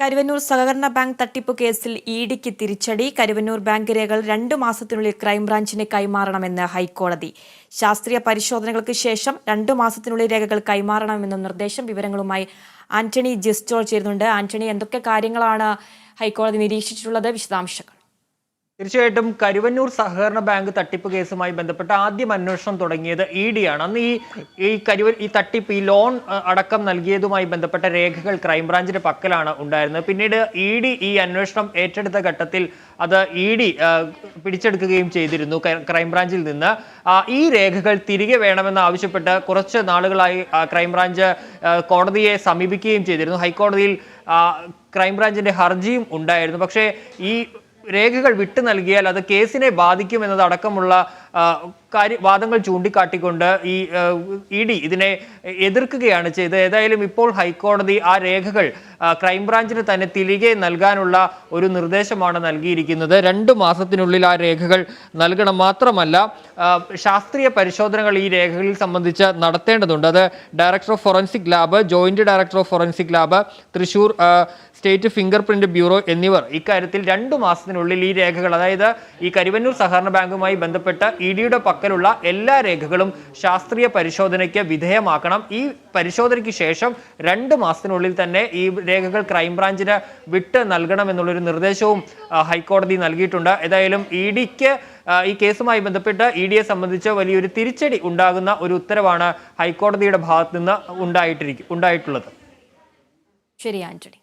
കരുവന്നൂർ സഹകരണ ബാങ്ക് തട്ടിപ്പ് കേസിൽ ഇഡിക്ക് ഡിക്ക് തിരിച്ചടി. കരുവന്നൂർ ബാങ്ക് രേഖകൾ രണ്ടു മാസത്തിനുള്ളിൽ ക്രൈംബ്രാഞ്ചിന് കൈമാറണമെന്ന് ഹൈക്കോടതി. ശാസ്ത്രീയ പരിശോധനകൾക്ക് ശേഷം രണ്ടു മാസത്തിനുള്ളിൽ രേഖകൾ കൈമാറണമെന്ന നിർദ്ദേശം വിവരങ്ങളുമായി ആന്റണി ജിസ്റ്റോൾ ചേരുന്നുണ്ട്. ആന്റണി എന്തൊക്കെ കാര്യങ്ങളാണ് ഹൈക്കോടതി നിരീക്ഷിച്ചിട്ടുള്ളത്? വിശദാംശങ്ങൾ. തീർച്ചയായിട്ടും കരുവന്നൂർ സഹകരണ ബാങ്ക് തട്ടിപ്പ് കേസുമായി ബന്ധപ്പെട്ട് ആദ്യം അന്വേഷണം തുടങ്ങിയത് ഇ ഡി ആണ് അന്ന് ഈ ഈ കരുവ ഈ തട്ടിപ്പ് ഈ ലോൺ അടക്കം നൽകിയതുമായി ബന്ധപ്പെട്ട രേഖകൾ ക്രൈംബ്രാഞ്ചിന്റെ പക്കലാണ് ഉണ്ടായിരുന്നത്. പിന്നീട് ഇ ഡി ഈ അന്വേഷണം ഏറ്റെടുത്ത ഘട്ടത്തിൽ അത് ഇ ഡി പിടിച്ചെടുക്കുകയും ചെയ്തിരുന്നു ക്രൈംബ്രാഞ്ചിൽ നിന്ന്. ഈ രേഖകൾ തിരികെ വേണമെന്ന് ആവശ്യപ്പെട്ട് കുറച്ച് നാളുകളായി ക്രൈംബ്രാഞ്ച് കോടതിയെ സമീപിക്കുകയും ചെയ്തിരുന്നു. ഹൈക്കോടതിയിൽ ക്രൈംബ്രാഞ്ചിന്റെ ഹർജിയും ഉണ്ടായിരുന്നു. പക്ഷേ ഈ രേഖകൾ വിട്ടു നൽകിയാൽ അത് കേസിനെ ബാധിക്കും എന്നതടക്കമുള്ള കാര്യ വാദങ്ങൾ ചൂണ്ടിക്കാട്ടിക്കൊണ്ട് ഈ ഇ ഡി ഇതിനെ എതിർക്കുകയാണ് ചെയ്തത്. ഏതായാലും ഇപ്പോൾ ഹൈക്കോടതി ആ രേഖകൾ ക്രൈംബ്രാഞ്ചിന് തന്നെ തിരികെ നൽകാനുള്ള ഒരു നിർദ്ദേശമാണ് നൽകിയിരിക്കുന്നത്. രണ്ട് മാസത്തിനുള്ളിൽ ആ രേഖകൾ നൽകണം മാത്രമല്ല ശാസ്ത്രീയ പരിശോധനകൾ ഈ രേഖകളിൽ സംബന്ധിച്ച് നടത്തേണ്ടതുണ്ട്. അത് director of forensic lab joint director of forensic lab Thrissur state finger print bureau എന്നിവർ. ഇക്കാര്യത്തിൽ രണ്ടു മാസത്തിനുള്ളിൽ ഈ രേഖകൾ അതായത് ഈ കരിവന്നൂർ സഹകരണ ബാങ്കുമായി ബന്ധപ്പെട്ട് ഇ ഡിയുടെ പക്കലുള്ള എല്ലാ രേഖകളും ശാസ്ത്രീയ പരിശോധനയ്ക്ക് വിധേയമാക്കണം. ഈ പരിശോധനയ്ക്ക് ശേഷം രണ്ട് മാസത്തിനുള്ളിൽ തന്നെ ഈ രേഖകൾ ക്രൈംബ്രാഞ്ചിന് വിട്ട് നൽകണമെന്നുള്ളൊരു നിർദ്ദേശവും ഹൈക്കോടതി നൽകിയിട്ടുണ്ട്. ഏതായാലും ഇ ഡിക്ക് ഈ കേസുമായി ബന്ധപ്പെട്ട് ഇ ഡിയെ സംബന്ധിച്ച് വലിയൊരു തിരിച്ചടി ഉണ്ടാകുന്ന ഒരു ഉത്തരവാണ് ഹൈക്കോടതിയുടെ ഭാഗത്തു നിന്ന് ഉണ്ടായിട്ടിരിക്കും ഉണ്ടായിട്ടുള്ളത്. ശരി ആന്റണി.